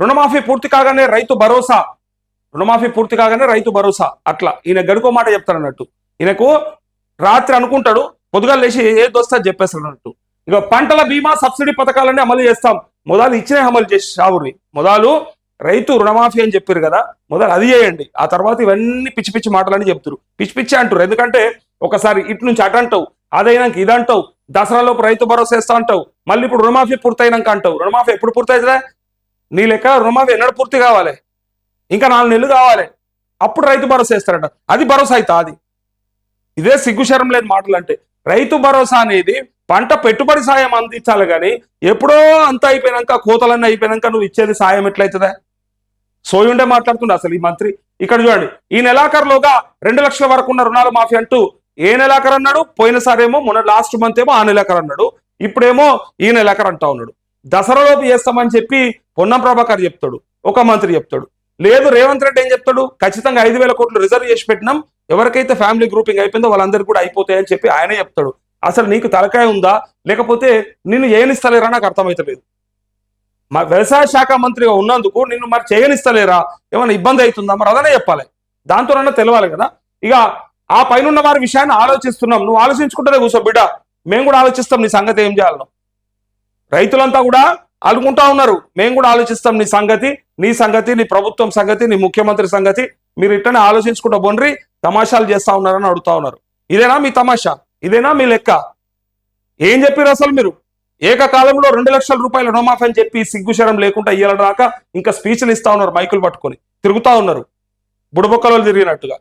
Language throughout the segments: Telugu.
రుణమాఫీ పూర్తి కాగానే రైతు భరోసా. రుణమాఫీ పూర్తి కాగానే రైతు భరోసా. అట్లా. ఈయన గడుకో మాట చెప్తాడన్నట్టు ఈయనకు రాత్రి అనుకుంటాడు పొద్దుగా లేచి ఏది వస్తే చెప్పేస్తాడు అన్నట్టు ఇక పంటల బీమా సబ్సిడీ పథకాలన్నీ అమలు చేస్తాం. మొదలు ఇచ్చినే అమలు చేసి షావుని. మొదలు రైతు రుణమాఫీ అని చెప్పారు కదా మొదలు అది చేయండి. ఆ తర్వాత ఇవన్నీ పిచ్చి పిచ్చి మాటలని చెప్తారు పిచ్చి పిచ్చి అంటారు ఎందుకంటే ఒకసారి ఇటు నుంచి అటు అంటావు అదైనాక ఇది అంటావు దసరాలోపు రైతు భరోసా ఇస్తా అంటావు మళ్ళీ ఇప్పుడు రుణమాఫీ పూర్తయినాక అంటావు. రుణమాఫీ ఎప్పుడు పూర్తవుతుందా నీ లెక్క రుణమాఫీ ఎన్నడు పూర్తి కావాలి. ఇంకా నాలుగు నెలలు కావాలి. అప్పుడు రైతు భరోసా ఇస్తారంట. అది భరోసా అవుతా అది ఇదే సిగ్గుశరం లేని మాటలు అంటే రైతు భరోసా అనేది పంట పెట్టుబడి సాయం అందించాలి కానీ ఎప్పుడో అంత అయిపోయినాక కోతలన్నీ అయిపోయినాక నువ్వు ఇచ్చేది సాయం ఎట్లయితుందా? సోయుండే మాట్లాడుతుండే అసలు ఈ మంత్రి. ఇక్కడ చూడండి ఈ నెలాఖరులోగా రెండు లక్షల వరకు ఉన్న రుణాలు మాఫీ అంటూ ఏ నెలాఖరు అన్నాడు? పోయినసారి ఏమో మొన్న లాస్ట్ మంత్ ఏమో ఆ నెలాఖరు అన్నాడు. ఇప్పుడేమో ఈ నెలాఖరు అంటా ఉన్నాడు. దసరాలోపు చేస్తామని చెప్పి పొన్నం ప్రభాకర్ చెప్తాడు ఒక మంత్రి చెప్తాడు. లేదు రేవంత్ రెడ్డి ఏం చెప్తాడు? ఖచ్చితంగా ఐదు వేల కోట్లు రిజర్వ్ చేసి పెట్టినాం. ఎవరికైతే ఫ్యామిలీ గ్రూపింగ్ అయిపోయిందో వాళ్ళందరికీ కూడా అయిపోతాయని చెప్పి ఆయనే చెప్తాడు. అసలు నీకు తలకాయ ఉందా? లేకపోతే నిన్ను ఏనిస్తలేరా నాకు అర్థమైతలేదు. మా వ్యవసాయ శాఖ మంత్రిగా ఉన్నందుకు నిన్ను మరి చేయనిస్తలేరా? ఏమైనా ఇబ్బంది అవుతుందా? మరి అదనే చెప్పాలి. దాంతోనన్నా తెలవాలి కదా. ఇక ఆ పైన వారి విషయాన్ని ఆలోచిస్తున్నాం. నువ్వు ఆలోచించుకుంటేనే కూర్చో బిడ్డ. మేము కూడా ఆలోచిస్తాం నీ సంగతి ఏం చేయాలను. రైతులంతా కూడా అనుకుంటా ఉన్నారు. మేము కూడా ఆలోచిస్తాం నీ సంగతి నీ సంగతి నీ ప్రభుత్వం సంగతి నీ ముఖ్యమంత్రి సంగతి. మీరు ఇట్టనే ఆలోచించుకుంటా బొండ్రి తమాషాలు చేస్తా ఉన్నారని అడుగుతా ఉన్నారు. ఇదేనా మీ తమాషా? ఇదేనా మీ లెక్క? ఏం చెప్పారు అసలు మీరు? ఏకకాలంలో రెండు లక్షల రూపాయల రుణమాఫీ అని చెప్పి సిగ్గుశరం లేకుండా ఇయ్యాలని రాక ఇంకా స్పీచ్లు ఇస్తా ఉన్నారు మైకులు పట్టుకొని. తిరుగుతా ఉన్నారు. బుడబొక్కలు తిరిగినట్టుగా.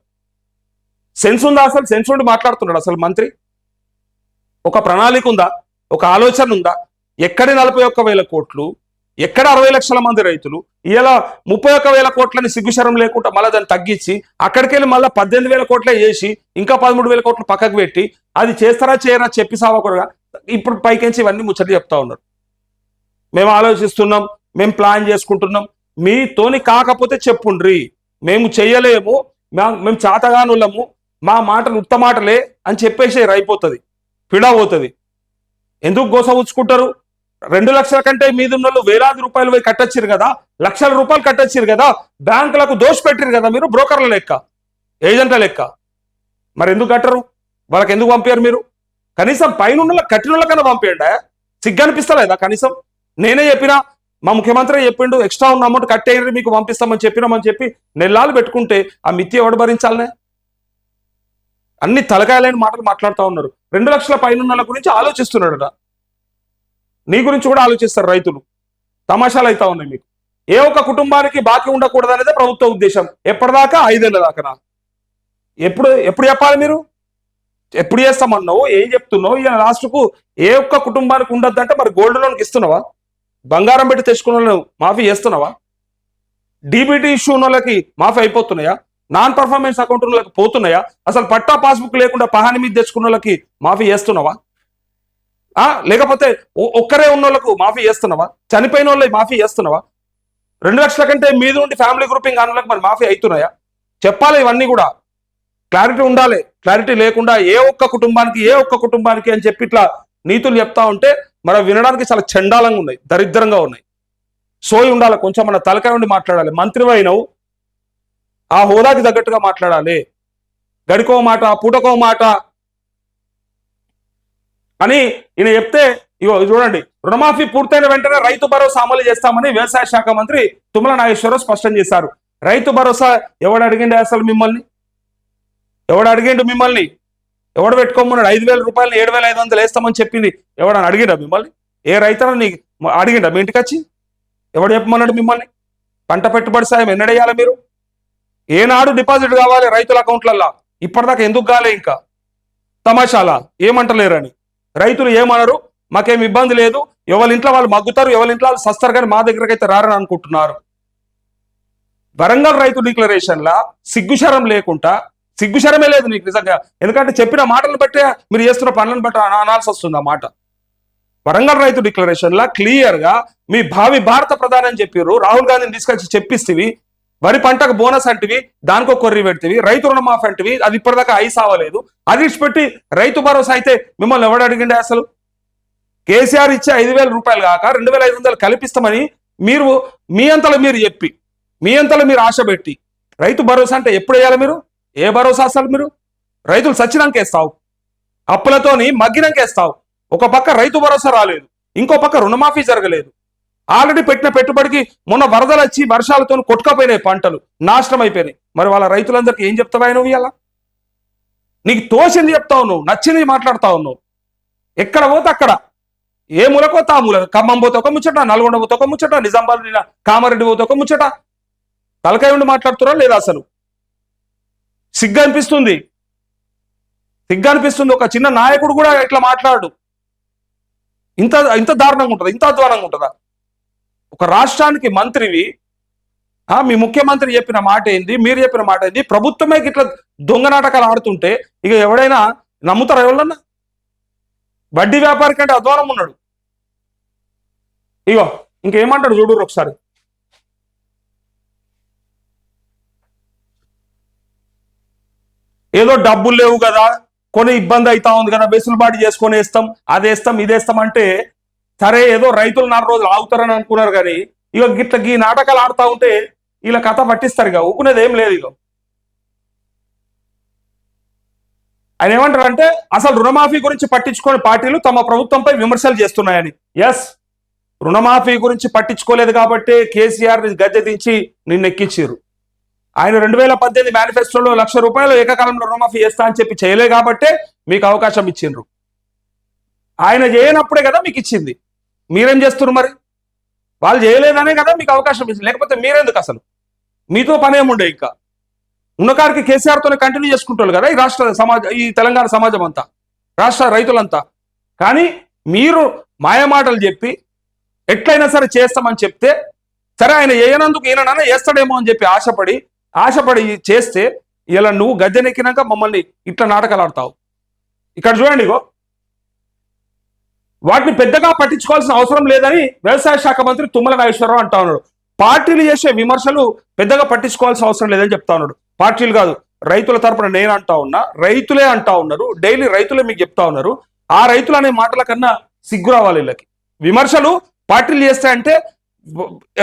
సెన్స్ ఉందా అసలు? సెన్స్ ఉండి మాట్లాడుతున్నాడు అసలు మంత్రి? ఒక ప్రణాళిక ఉందా? ఒక ఆలోచన ఉందా? ఎక్కడి నలభై ఒక్క వేల కోట్లు ఎక్కడ అరవై లక్షల మంది రైతులు ఇలా ముప్పై ఒక్క వేల కోట్లని సిగ్గుశరం లేకుండా మళ్ళీ దాన్ని తగ్గించి అక్కడికి వెళ్ళి మళ్ళీ పద్దెనిమిది వేల కోట్లే చేసి ఇంకా పదమూడు వేల కోట్లు పక్కకు పెట్టి అది చేస్తారా చేయరా చెప్పి సావకూడగా ఇప్పుడు పైకించి ఇవన్నీ ముచ్చట చెప్తా ఉన్నారు. మేము ఆలోచిస్తున్నాం మేము ప్లాన్ చేసుకుంటున్నాం. మీతోని కాకపోతే చెప్పుండ్రి. మేము చెయ్యలేము మేము చాతగానులము మా మాటలు ఉత్త మాటలే అని చెప్పేసి అయిపోతుంది. పిడా పోతుంది ఎందుకు గోస ఉంచుకుంటారు రెండు లక్షల కంటే మీద ఉన్న వాళ్ళు వేలాది రూపాయలు పోయి కట్టొచ్చారు కదా లక్షల రూపాయలు కట్టొచ్చారు కదా బ్యాంకులకు దోష పెట్టారు కదా మీరు బ్రోకర్ల లెక్క ఏజెంట్ల లెక్క. మరి ఎందుకు కట్టరు? వాళ్ళకి ఎందుకు పంపారు మీరు? కనీసం పైన కట్టిన వాళ్ళకన్నా పంపేయండి సిగ్గనిపిస్తలేదా కనీసం? నేనే చెప్పినా మా ముఖ్యమంత్రి చెప్పిండు ఎక్స్ట్రా ఉన్న అమౌంట్ కట్టేయండి మీకు పంపిస్తామని చెప్పినామని చెప్పి నెల్లాలు పెట్టుకుంటే ఆ మిత్తి ఎవడు భరించాలనే? అన్ని తలకాయలైన మాటలు మాట్లాడుతూ ఉన్నారు. రెండు లక్షల పైన గురించి ఆలోచిస్తున్నాడు గురించి ఆలోచిస్తున్నాడట. నీ గురించి కూడా ఆలోచిస్తారు రైతులు. తమాషాలు అవుతా ఉన్నాయి మీకు. ఏ ఒక్క కుటుంబానికి బాకీ ఉండకూడదు అనేది ప్రభుత్వ ఉద్దేశం. ఎప్పటిదాకా ఐదేళ్ళ దాకా ఎప్పుడు ఎప్పుడు చెప్పాలి మీరు? ఎప్పుడు చేస్తామన్నావు? ఏం చెప్తున్నావు? ఇక లాస్ట్కు ఏ ఒక్క కుటుంబానికి ఉండద్దు అంటే మరి గోల్డ్ లోన్కి ఇస్తున్నావా? బంగారం పెట్టి తెచ్చుకున్న మాఫీ చేస్తున్నావా? డీబీటీ ఇష్యూ ఉన్న వాళ్ళకి మాఫీ అయిపోతున్నాయా? నాన్ పర్ఫార్మెన్స్ అకౌంట్ ఉన్న వాళ్ళకి పోతున్నాయా? అసలు పట్టా పాస్బుక్ లేకుండా పహాని మీద తెచ్చుకున్న వాళ్ళకి మాఫీ చేస్తున్నావా? లేకపోతే ఒక్కరే ఉన్న వాళ్ళకు మాఫీ చేస్తున్నావా? చనిపోయిన వాళ్ళకి మాఫీ చేస్తున్నావా? రెండు లక్షల కంటే మీద ఉండి ఫ్యామిలీ గ్రూపింగ్ అన్నలకు వాళ్ళకి మరి మాఫీ అవుతున్నాయా చెప్పాలి ఇవన్నీ కూడా. క్లారిటీ ఉండాలి. క్లారిటీ లేకుండా ఏ ఒక్క కుటుంబానికి ఏ ఒక్క కుటుంబానికి అని చెప్పి ఇట్లా నీతులు చెప్తా ఉంటే మరి వినడానికి చాలా చండాలంగా ఉన్నాయి దరిద్రంగా ఉన్నాయి. సోయి ఉండాలి కొంచెం మన తలకాయ ఉండి మాట్లాడాలి. మంత్రివైనవు ఆ హోదాకి తగ్గట్టుగా మాట్లాడాలి. గడికో మాట పూటకో మాట అని ఈయన చెప్తే ఇగో చూడండి రుణమాఫీ పూర్తయిన వెంటనే రైతు భరోసా అమలు చేస్తామని వ్యవసాయ శాఖ మంత్రి తుమ్మల నాగేశ్వరరావు స్పష్టం చేశారు. రైతు భరోసా ఎవడు అడిగిండు అసలు మిమ్మల్ని? ఎవడు అడిగిండు మిమ్మల్ని? ఎవడు పెట్టుకోమన్నాడు? ఐదు వేల రూపాయలు ఏడు వేల ఐదు వందలు వేస్తామని చెప్పింది. ఎవడని అడిగిండా మిమ్మల్ని? ఏ రైతున నీకు అడిగిండా మీ ఇంటికి వచ్చి ఎవడు చెప్పమన్నాడు మిమ్మల్ని? పంట పెట్టుబడి సాయం ఎన్నడేయాలి మీరు? ఏనాడు డిపాజిట్ కావాలి రైతుల అకౌంట్లల్లో? ఇప్పటిదాకా ఎందుకు కాలే ఇంకా? తమాషాలా? ఏమంటలేరని? రైతులు ఏమనరు? మాకేం ఇబ్బంది లేదు. ఎవరి ఇంట్లో వాళ్ళు మగ్గుతారు ఎవరి ఇంట్లో వాళ్ళు సస్తారు కానీ మా దగ్గరకు అయితే రారని అనుకుంటున్నారు. వరంగల్ రైతు డిక్లరేషన్లా సిగ్గుశరం లేకుండా సిగ్గుశరమే లేదు నీకు నిజంగా. ఎందుకంటే చెప్పిన మాటలను బట్టే మీరు చేస్తున్న పనులను బట్టి అనాల్సి వస్తుంది ఆ మాట. వరంగల్ రైతు డిక్లరేషన్లా క్లియర్గా క్లియర్గా మీ భావి భారత ప్రధాని అని చెప్పారు రాహుల్ గాంధీని తీసుకొచ్చి చెప్పిస్తేవి వరి పంటకు బోనస్ అంటివి దానికో కొర్రి పెడితివి రైతు రుణమాఫీ అంటివి అది ఇప్పటిదాకా ఐస్ అవ్వలేదు అది ఇచ్చిపెట్టి రైతు భరోసా అయితే మిమ్మల్ని ఎవడు అడిగిండే అసలు? కేసీఆర్ ఇచ్చే ఐదు వేల రూపాయలు కాక రెండు వేల ఐదు వందలు కల్పిస్తామని మీరు మీ అంతలో మీరు చెప్పి మీ అంతలో మీరు ఆశ పెట్టి రైతు భరోసా అంటే ఎప్పుడు వేయాలి మీరు? ఏ భరోసా అసలు మీరు? రైతులు సచ్చినాక వేస్తావు అప్పులతోని మగ్గినాక వేస్తావు ఒక పక్క రైతు భరోసా రాలేదు ఇంకో పక్క రుణమాఫీ జరగలేదు. ఆల్రెడీ పెట్టిన పెట్టుబడికి మొన్న వరదలు వచ్చి వర్షాలతో కొట్టుకపోయినాయి పంటలు. నాశనం అయిపోయినాయి. మరి వాళ్ళ రైతులందరికీ ఏం చెప్తావా నువ్వు ఇలా నీకు తోచింది చెప్తావు నువ్వు నచ్చింది మాట్లాడతావు నువ్వు. ఎక్కడ పోతే అక్కడ. ఏ మూలకో తా మూల ఖమ్మం పోతే ఒక ముచ్చట నల్గొండ పోతే ఒక ముచ్చట నిజామాబాద్ కామారెడ్డి పోతే ఒక ముచ్చట. తలకాయ ఉండి మాట్లాడుతురా లేదా అసలు? సిగ్గు అనిపిస్తుంది. సిగ్గు అనిపిస్తుంది. ఒక చిన్న నాయకుడు కూడా ఇట్లా మాట్లాడు. ఇంత ఇంత దారుణంగా ఉంటుందా? ఇంత అధ్వానంగా ఉంటుందా? ఒక రాష్ట్రానికి మంత్రివి మీ ముఖ్యమంత్రి చెప్పిన మాట ఏంది మీరు చెప్పిన మాట ఏంది ప్రభుత్వమే ఇట్లా దొంగ నాటకాలు ఆడుతుంటే ఇక ఎవడైనా నమ్ముతారా ఎవరన్నా వడ్డీ వ్యాపారి కంటే అధ్వానం ఉన్నాడు. ఇగో ఇంకేమంటాడు చూడరు ఒకసారి. ఏదో డబ్బులు లేవు కదా కొన్ని ఇబ్బంది అవుతా ఉంది కదా వెసులుబాటు చేసుకొని వేస్తాం అది వేస్తాం ఇది వేస్తాం అంటే సరే ఏదో రైతులు నాలుగు రోజులు ఆగుతారని అనుకున్నారు కానీ ఇక గిట్ల ఈ నాటకాలు ఆడుతా ఉంటే ఇలా కథ పట్టిస్తారు ఇక ఊకునేది ఏం లేదు ఇక ఆయన ఏమంటారంటే అసలు రుణమాఫీ గురించి పట్టించుకోని పార్టీలు తమ ప్రభుత్వంపై విమర్శలు చేస్తున్నాయని. ఎస్ రుణమాఫీ గురించి పట్టించుకోలేదు కాబట్టి కేసీఆర్ గద్దె దించి నిన్నెక్కించారు ఆయన రెండు వేల పద్దెనిమిది మేనిఫెస్టోలో లక్ష రూపాయలు ఏకకాలంలో రుణమాఫీ చేస్తా అని చెప్పి చేయలే కాబట్టే మీకు అవకాశం ఇచ్చిండ్రు. ఆయన చేయనప్పుడే కదా మీకు ఇచ్చింది. మీరేం చేస్తున్నారు మరి? వాళ్ళు చేయలేదనే కదా మీకు అవకాశం ఇచ్చింది. లేకపోతే మీరెందుకు అసలు? మీతో పని ఏముండే ఇంకా? ఉన్నకారికి కేసీఆర్తోనే కంటిన్యూ చేసుకుంటారు కదా ఈ రాష్ట్ర సమాజ ఈ తెలంగాణ సమాజం అంతా రాష్ట్ర రైతులంతా. కానీ మీరు మాయమాటలు చెప్పి ఎట్లయినా సరే చేస్తామని చెప్తే సరే ఆయన ఏనందుకు ఈయనన్నా చేస్తాడేమో అని చెప్పి ఆశపడి ఆశపడి చేస్తే ఇలా నువ్వు గద్దెనెక్కినాక మమ్మల్ని ఇట్లా నాటకాలు ఆడతావు. ఇక్కడ చూడండి ఇగో వాటిని పెద్దగా పట్టించుకోవాల్సిన అవసరం లేదని వ్యవసాయ శాఖ మంత్రి తుమ్మల నాగేశ్వరరావు అంటా ఉన్నాడు. పార్టీలు చేసే విమర్శలు పెద్దగా పట్టించుకోవాల్సిన అవసరం లేదని చెప్తా ఉన్నాడు. పార్టీలు కాదు రైతుల తరపున నేను అంటా ఉన్నా రైతులే అంటా ఉన్నారు డైలీ రైతులే మీకు చెప్తా ఉన్నారు. ఆ రైతులు అనే మాటల కన్నా సిగ్గు రావాలి వీళ్ళకి. విమర్శలు పార్టీలు చేస్తాయంటే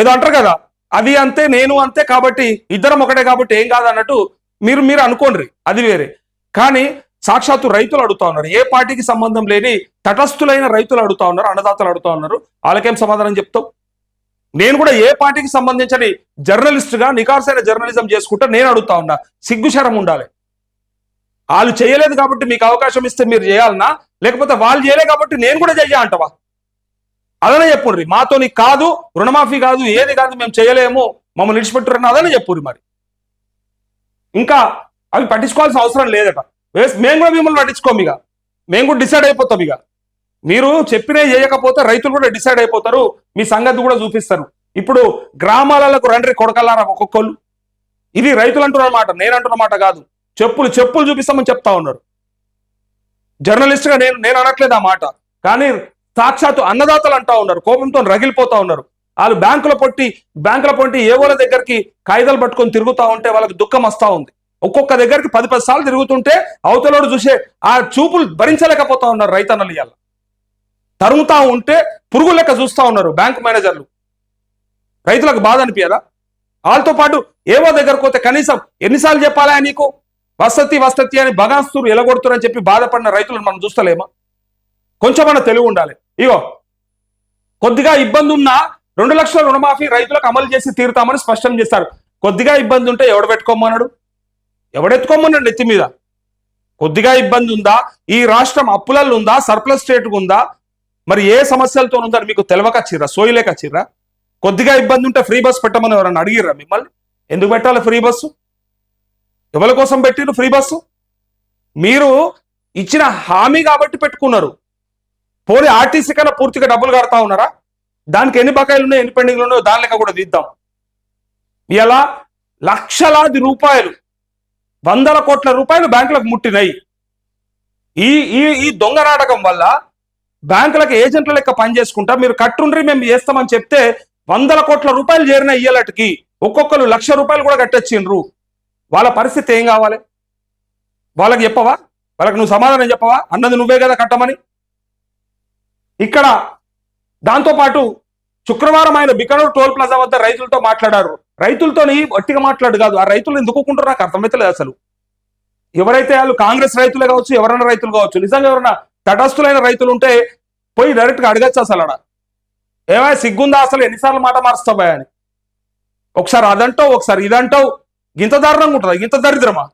ఏదో అంటారు కదా అది అంతే నేను అంతే కాబట్టి ఇద్దరం ఒకటే కాబట్టి ఏం కాదు అన్నట్టు మీరు మీరు అనుకోండి అది వేరే. కానీ సాక్షాత్తు రైతులు అడుగుతా ఉన్నారు. ఏ పార్టీకి సంబంధం లేని తటస్థులైన రైతులు అడుగుతా ఉన్నారు అన్నదాతలు అడుగుతా ఉన్నారు. వాళ్ళకేం సమాధానం చెప్తావు? నేను కూడా ఏ పార్టీకి సంబంధించని జర్నలిస్ట్గా నికార్సైన జర్నలిజం చేసుకుంటా నేను అడుగుతా ఉన్నా. సిగ్గుశరం ఉండాలి. వాళ్ళు చేయలేదు కాబట్టి మీకు అవకాశం ఇస్తే మీరు చేయాలన్నా లేకపోతే వాళ్ళు చేయలేదు కాబట్టి నేను కూడా చెయ్యా అంటవా? అదనే చెప్పుర్రి. మాతోని కాదు రుణమాఫీ కాదు ఏది కాదు మేము చేయలేము. మమ్మల్ని విడిచిపెట్టురని అదనే చెప్పుర్రి మరి. ఇంకా అవి పట్టించుకోవాల్సిన అవసరం లేదట. మేము కూడా మిమ్మల్ని పట్టించుకోము ఇక. మేము కూడా డిసైడ్ అయిపోతాం ఇక. మీరు చెప్పినవి చేయకపోతే రైతులు కూడా డిసైడ్ అయిపోతారు మీ సంగతి కూడా చూపిస్తారు. ఇప్పుడు గ్రామాలకు రండి కొడకల్లారా ఒక్కొక్కళ్ళు. ఇది రైతులు అంటున్నమాట నేను అంటున్నమాట కాదు. చెప్పులు చెప్పులు చూపిస్తామని చెప్తా ఉన్నారు. జర్నలిస్ట్గా నేను నేను అనట్లేదు ఆ మాట. కానీ సాక్షాత్తు అన్నదాతలు అంటా ఉన్నారు కోపంతో రగిలిపోతా ఉన్నారు. వాళ్ళు బ్యాంకుల పొట్టి బ్యాంకుల పొట్టి ఏవోల దగ్గరికి కాయిదాలు పట్టుకొని తిరుగుతా ఉంటే వాళ్ళకి దుఃఖం వస్తూ ఉంది. ఒక్కొక్క దగ్గరికి పది పది సార్లు తిరుగుతుంటే అవతలోడు చూసే ఆ చూపులు భరించలేకపోతా ఉన్నారు రైతన్నలు ఇవాళ తరుముతా ఉంటే పురుగు లెక్క చూస్తా ఉన్నారు బ్యాంకు మేనేజర్లు. రైతులకు బాధ అనిపించదా వాళ్ళతో పాటు ఏవో దగ్గరకు పోతే కనీసం ఎన్నిసార్లు చెప్పాలా నీకు? వసతి వసతి అని బగాస్తురు ఎలగొడుతురని చెప్పి బాధపడిన రైతులను మనం చూస్తలేమా? కొంచెమన్నా తెలివి ఉండాలి. ఇగో కొద్దిగా ఇబ్బంది ఉన్నా రెండు లక్షల రుణమాఫీ రైతులకు అమలు చేసి తీరుతామని స్పష్టం చేస్తారు. కొద్దిగా ఇబ్బంది ఉంటే ఎవడు పెట్టుకోమన్నాడు? ఎవడెత్తుకోమన్నాడు నెత్తి మీద? కొద్దిగా ఇబ్బంది ఉందా? ఈ రాష్ట్రం అప్పులలో ఉందా? సర్ప్లస్ స్టేట్ ఉందా? మరి ఏ సమస్యలతో ఉందని మీకు తెలవక చిర్రా సోయలేక చిర్రా కొద్దిగా ఇబ్బంది ఉంటే ఫ్రీ బస్ పెట్టమని ఎవరన్నా అడిగిర్రా మిమ్మల్ని? ఎందుకు పెట్టాలి ఫ్రీ బస్సు? ఎవరి కోసం పెట్టిరు ఫ్రీ బస్సు? మీరు ఇచ్చిన హామీ కాబట్టి పెట్టుకున్నారు. పోనీ ఆర్టీసీ కన్నా పూర్తిగా డబ్బులు కడతా ఉన్నారా? దానికి ఎన్ని బకాయిలు ఉన్నాయో ఎన్ని పెండింగ్లు ఉన్నాయో దాని లెక్క కూడా తీద్దాం. ఇలా లక్షలాది రూపాయలు వందల కోట్ల రూపాయలు బ్యాంకులకు ముట్టినాయి. ఈ ఈ ఈ దొంగ నాటకం వల్ల బ్యాంకులకు ఏజెంట్ల లెక్క పనిచేసుకుంటా మీరు కట్టుండ్రి మేము చేస్తామని చెప్తే వందల కోట్ల రూపాయలు చేరిన ఇయ్యలటికి ఒక్కొక్కరు లక్ష రూపాయలు కూడా కట్టొచ్చిండ్రు. వాళ్ళ పరిస్థితి ఏం కావాలి? వాళ్ళకి చెప్పవా? వాళ్ళకి నువ్వు సమాధానం చెప్పవా? అన్నది నువ్వే కదా కట్టమని? ఇక్కడ దాంతోపాటు శుక్రవారం ఆయన బికనూరు టోల్ ప్లాజా వద్ద రైతులతో మాట్లాడారు. రైతులతోని ఒట్టిగా మాట్లాడు కాదు. ఆ రైతులు ఎందుకుంటారు నాకు అర్థమైతలేదు అసలు. ఎవరైతే వాళ్ళు కాంగ్రెస్ రైతులే కావచ్చు ఎవరైనా రైతులు కావచ్చు నిజంగా ఎవరైనా తటస్థులైన రైతులు ఉంటే పోయి డైరెక్ట్గా అడగచ్చు అసలు అడ ఏమైనా సిగ్గుందా అసలు? ఎన్నిసార్లు మాట మారుస్తావా అని. ఒకసారి అదంటావు ఒకసారి ఇదంటావు. గింత దారుణంగా ఉంటుంది? గింత దరిద్రమా?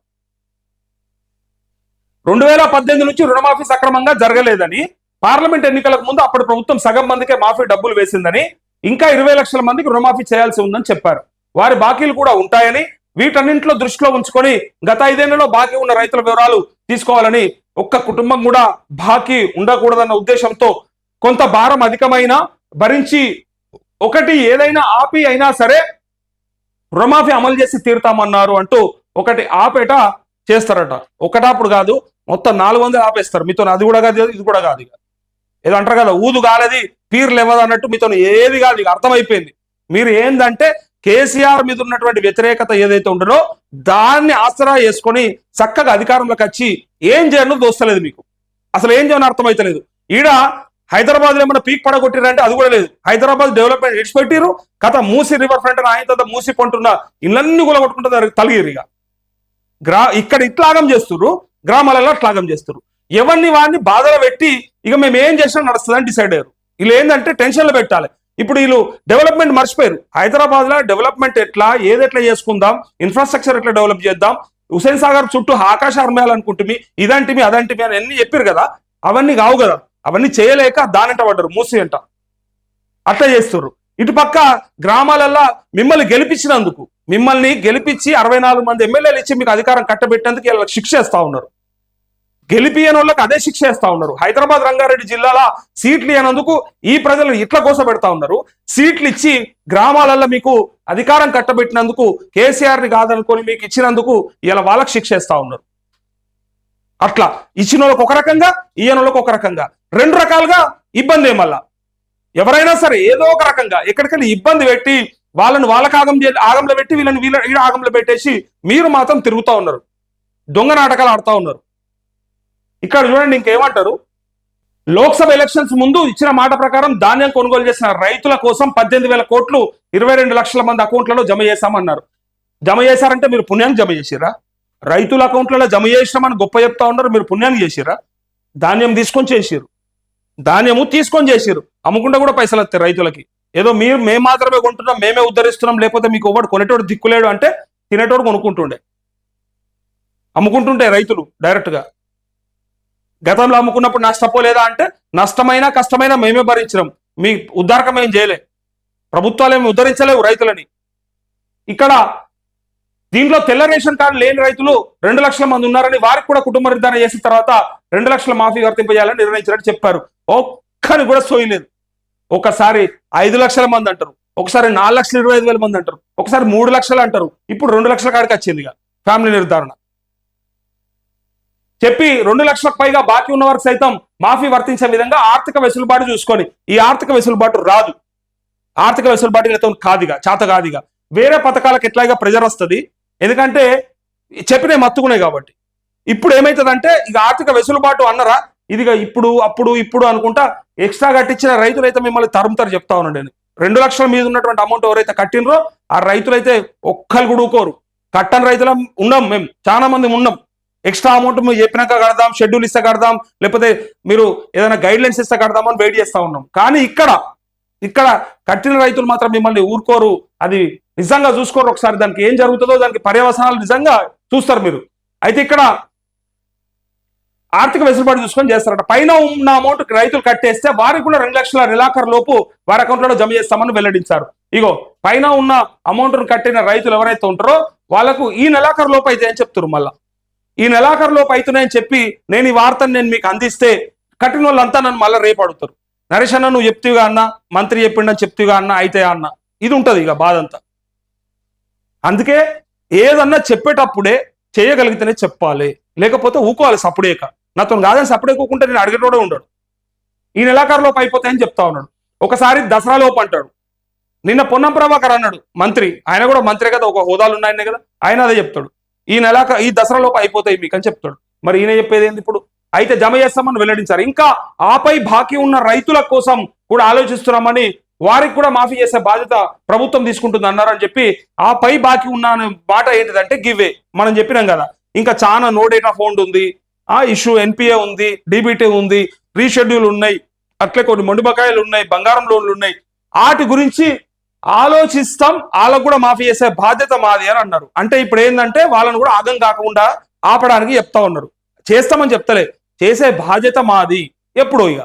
రెండు వేల పద్దెనిమిది నుంచి రుణమాఫీ సక్రమంగా జరగలేదని పార్లమెంట్ ఎన్నికలకు ముందు అప్పుడు ప్రభుత్వం సగం మందికే మాఫీ డబ్బులు వేసిందని ఇంకా ఇరవై లక్షల మందికి రుణమాఫీ చేయాల్సి ఉందని చెప్పారు. వారి బాకీలు కూడా ఉంటాయని వీటన్నింటిలో దృష్టిలో ఉంచుకొని గత ఐదేళ్ళలో బాకీ ఉన్న రైతుల వివరాలు తీసుకోవాలని ఒక్క కుటుంబం కూడా బాకీ ఉండకూడదన్న ఉద్దేశంతో కొంత భారం అధికమైన భరించి ఒకటి ఏదైనా ఆపి అయినా సరే రుణమాఫీ అమలు చేసి తీరుతామన్నారు అంటూ ఒకటి ఆపేట చేస్తారట. ఒకటాప్పుడు కాదు మొత్తం నాలుగు వందలు ఆపేస్తారు. మీతో అది కూడా కాదు ఇది కూడా కాదు ఏదో అంటారు కదా ఊదు కాలేది పీర్ ఇవ్వదు అన్నట్టు మీతో ఏది కాదు ఇక అర్థమైపోయింది. మీరు ఏందంటే కేసీఆర్ మీద ఉన్నటువంటి వ్యతిరేకత ఏదైతే ఉండదో దాన్ని ఆసరా చేసుకొని చక్కగా అధికారంలోకి వచ్చి ఏం చేయను దోస్తలేదు మీకు. అసలు ఏం చేయని అర్థమైతలేదు. ఈడ హైదరాబాద్లో ఏమైనా పీక్ పడగొట్టిరంటే అది కూడా లేదు. హైదరాబాద్ డెవలప్మెంట్ ఇడిచిపెట్టిరు కథ మూసి రివర్ ఫ్రంట్ ఆయన తర్వాత మూసి పంటున్న ఇళ్ళన్నీ కూడా కొట్టుకుంటే తలిగిరు ఇక. గ్రా ఇక్కడ ఇట్లాగం చేస్తున్నారు గ్రామాలలో అట్లాగం చేస్తారు ఎవరిని వాడిని బాధలో పెట్టి ఇక మేము ఏం చేసినా నడుస్తుందని డిసైడ్ అయ్యారు. వీళ్ళు ఏంటంటే టెన్షన్లో పెట్టాలి. ఇప్పుడు వీళ్ళు డెవలప్మెంట్ మర్చిపోయారు. హైదరాబాద్లో డెవలప్మెంట్ ఎట్లా ఏది ఎట్లా చేసుకుందాం ఇన్ఫ్రాస్ట్రక్చర్ ఎట్లా డెవలప్ చేద్దాం హుసేన్ సాగర్ చుట్టూ ఆకాశ అర్మేయాలనుకుంటుంది ఇదంటిమి అదంటిమి అని అన్ని చెప్పారు కదా. అవన్నీ కావు కదా. అవన్నీ చేయలేక దానంట పడ్డారు మూసి అంట అట్లా చేస్తారు ఇటు పక్క గ్రామాలల్లో మిమ్మల్ని గెలిపించినందుకు మిమ్మల్ని గెలిపించి అరవై నాలుగు మంది ఎమ్మెల్యేలు ఇచ్చి మీకు అధికారం కట్టబెట్టేందుకు వీళ్ళకి శిక్ష ఉన్నారు. గెలిపియని వాళ్ళకి అదే శిక్ష వేస్తా ఉన్నారు. హైదరాబాద్ రంగారెడ్డి జిల్లాలో సీట్లు ఇవ్వనందుకు ఈ ప్రజలు ఇట్లా కోసపెడతా ఉన్నారు. సీట్లు ఇచ్చి గ్రామాలలో మీకు అధికారం కట్టబెట్టినందుకు కేసీఆర్ని కాదనుకొని మీకు ఇచ్చినందుకు ఇలా వాళ్ళకి శిక్ష వేస్తా ఉన్నారు. అట్లా ఇచ్చిన వాళ్ళకి ఒక రకంగా ఈయన వాళ్ళకి ఒక రకంగా. రెండు రకాలుగా ఇబ్బంది ఏమల్లా ఎవరైనా సరే ఏదో ఒక రకంగా ఎక్కడికైనా ఇబ్బంది పెట్టి వాళ్ళని వాళ్ళకి ఆగం చే- ఆగంలో పెట్టి వీళ్ళని వీళ్ళ ఆగంలో పెట్టేసి మీరు మాత్రం తిరుగుతూ ఉన్నారు. దొంగ నాటకాలు ఆడుతూ ఉన్నారు. ఇక్కడ చూడండి ఇంకేమంటారు? లోక్సభ ఎలక్షన్స్ ముందు ఇచ్చిన మాట ప్రకారం ధాన్యం కొనుగోలు చేసిన రైతుల కోసం పద్దెనిమిది వేల కోట్లు ఇరవై రెండు లక్షల మంది అకౌంట్లలో జమ చేశామన్నారు. జమ చేశారంటే మీరు పుణ్యానికి జమ చేసిరా రైతుల అకౌంట్లలో జమ చేసినామని గొప్ప చెప్తా ఉన్నారు మీరు పుణ్యానికి చేసిరా ధాన్యం తీసుకొని చేసిరు ధాన్యము తీసుకొని చేసిరు అమ్ముకుంటే కూడా పైసలు వస్తాయి రైతులకి. ఏదో మీరు మేము మాత్రమే కొంటున్నాం మేమే ఉద్ధరిస్తున్నాం లేకపోతే మీకు ఒకటి కొనేటోడు దిక్కులేడు అంటే తినేటోడు కొనుక్కుంటుండే. అమ్ముకుంటుంటే రైతులు డైరెక్ట్గా గతంలో అమ్ముకున్నప్పుడు నష్టపోలేదా అంటే నష్టమైనా కష్టమైనా మేమే భరించినాం మీ ఉద్ధారకం ఏం చేయలే. ప్రభుత్వాలు ఏమి ఉద్ధరించలేవు రైతులని. ఇక్కడ దీంట్లో తెల్ల రేషన్ కార్డు లేని రైతులు రెండు లక్షల మంది ఉన్నారని వారికి కూడా కుటుంబ నిర్ధారణ చేసిన తర్వాత రెండు లక్షల మాఫీ వర్తింపజేయాలని నిర్ణయించినట్టు చెప్పారు. ఒక్కని కూడా సోయలేదు ఒకసారి ఐదు లక్షల మంది అంటారు. ఒకసారి నాలుగు లక్షల ఇరవై ఐదు వేల మంది అంటారు. ఒకసారి మూడు లక్షలు అంటారు. ఇప్పుడు రెండు లక్షల కాడికి వచ్చింది ఇక. ఫ్యామిలీ నిర్ధారణ. చెప్పి రెండు లక్షలకు పైగా బాకీ ఉన్న వారికి సైతం మాఫీ వర్తించే విధంగా ఆర్థిక వెసులుబాటు చూసుకొని ఈ ఆర్థిక వెసులుబాటు రాదు. ఆర్థిక వెసులుబాటు అయితే కాదిగా చేత కాదిగా వేరే పథకాలకు ఎట్లాగా ప్రెజర్ వస్తుంది? ఎందుకంటే చెప్పినే మత్తుకున్నాయి కాబట్టి. ఇప్పుడు ఏమవుతుందంటే ఇక ఆర్థిక వెసులుబాటు అన్నరా ఇదిగా ఇప్పుడు అప్పుడు ఇప్పుడు అనుకుంటా ఎక్స్ట్రా కట్టించిన రైతులు అయితే మిమ్మల్ని తరుముతారు చెప్తా ఉన్నాను నేను. రెండు లక్షల మీద ఉన్నటువంటి అమౌంట్ ఎవరైతే కట్టినరో ఆ రైతులైతే ఒక్కరు కూడా ఊకోరు. కట్టని రైతులం ఉన్నాం మేము చాలా మంది ఉన్నాం. ఎక్స్ట్రా అమౌంట్ మేము చెప్పినాక కడదాం షెడ్యూల్ ఇస్తే కడదాం లేకపోతే మీరు ఏదైనా గైడ్ లైన్స్ ఇస్తే కడదాం అని వెయిట్ చేస్తా ఉన్నాం. కానీ ఇక్కడ ఇక్కడ కట్టిన రైతులు మాత్రం మిమ్మల్ని ఊరుకోరు. అది నిజంగా చూసుకోరు ఒకసారి. దానికి ఏం జరుగుతుందో దానికి పర్యవసనాలు నిజంగా చూస్తారు మీరు. అయితే ఇక్కడ ఆర్థిక వెసులుబాటు చూసుకొని చేస్తారట. పైన ఉన్న అమౌంట్ రైతులు కట్టేస్తే వారికి కూడా రెండు లక్షల నెలాఖరు లోపు వారి అకౌంట్లో జమ చేస్తామని వెల్లడించారు. ఇగో పైన ఉన్న అమౌంట్ను కట్టిన రైతులు ఎవరైతే ఉంటారో వాళ్ళకు ఈ నెలాఖరు లోపు అయితే ఏం చెప్తారు మళ్ళా? ఈ నెలాఖరులోపు అవుతున్నాయని చెప్పి నేను ఈ వార్తను నేను మీకు అందిస్తే కట్టిన వాళ్ళంతా నన్ను మళ్ళీ రేపడుతారు. నరేష్ అన్న నువ్వు చెప్తీగా అన్న మంత్రి చెప్పిండని చెప్తీగా అన్న అయితే అన్న ఇది ఉంటుంది ఇక బాధ అంతా అందుకే ఏదన్నా చెప్పేటప్పుడే చేయగలిగితేనే చెప్పాలి. లేకపోతే ఊకోవాలి సప్పుడేక. నాతో కాదని సప్పుడేకోకుంటే నేను అడిగేటోడే ఉండడు. ఈ నెలాఖరులోపు అయిపోతాయని చెప్తా ఉన్నాడు. ఒకసారి దసరా లోపు అంటాడు. నిన్న పొన్నం ప్రభాకర్ అన్నాడు మంత్రి ఆయన కూడా మంత్రి కదా ఒక హోదాలు ఉన్నాయనే కదా ఆయన అదే చెప్తాడు. ఈ నెలాక ఈ దసరా లోపు అయిపోతాయి మీకు అని చెప్తాడు. మరి ఈయన చెప్పేది ఏంది ఇప్పుడు? అయితే జమ చేస్తామని వెల్లడించారు. ఇంకా ఆపై బాకీ ఉన్న రైతుల కోసం కూడా ఆలోచిస్తున్నామని వారికి కూడా మాఫీ చేసే బాధ్యత ప్రభుత్వం తీసుకుంటుంది అన్నారని చెప్పి ఆ పై బాకీ ఉన్న బాట మాట ఏంటిదంటే గివ్వే మనం చెప్పినాం కదా. ఇంకా చాలా నో డేటా ఫోన్ ఉంది ఆ ఇష్యూ ఎన్పిఏ ఉంది డిబిటీ ఉంది రీషెడ్యూల్ ఉన్నాయి అట్లే కొన్ని మొండి బకాయిలు ఉన్నాయి బంగారం లోన్లు ఉన్నాయి. వాటి గురించి ఆలోచిస్తాం వాళ్ళకు కూడా మాఫీ చేసే బాధ్యత మాది అని అన్నారు. అంటే ఇప్పుడు ఏంటంటే వాళ్ళని కూడా ఆగం కాకుండా ఆపడానికి చెప్తా ఉన్నారు. చేస్తామని చెప్తలే. చేసే బాధ్యత మాది. ఎప్పుడో ఇక.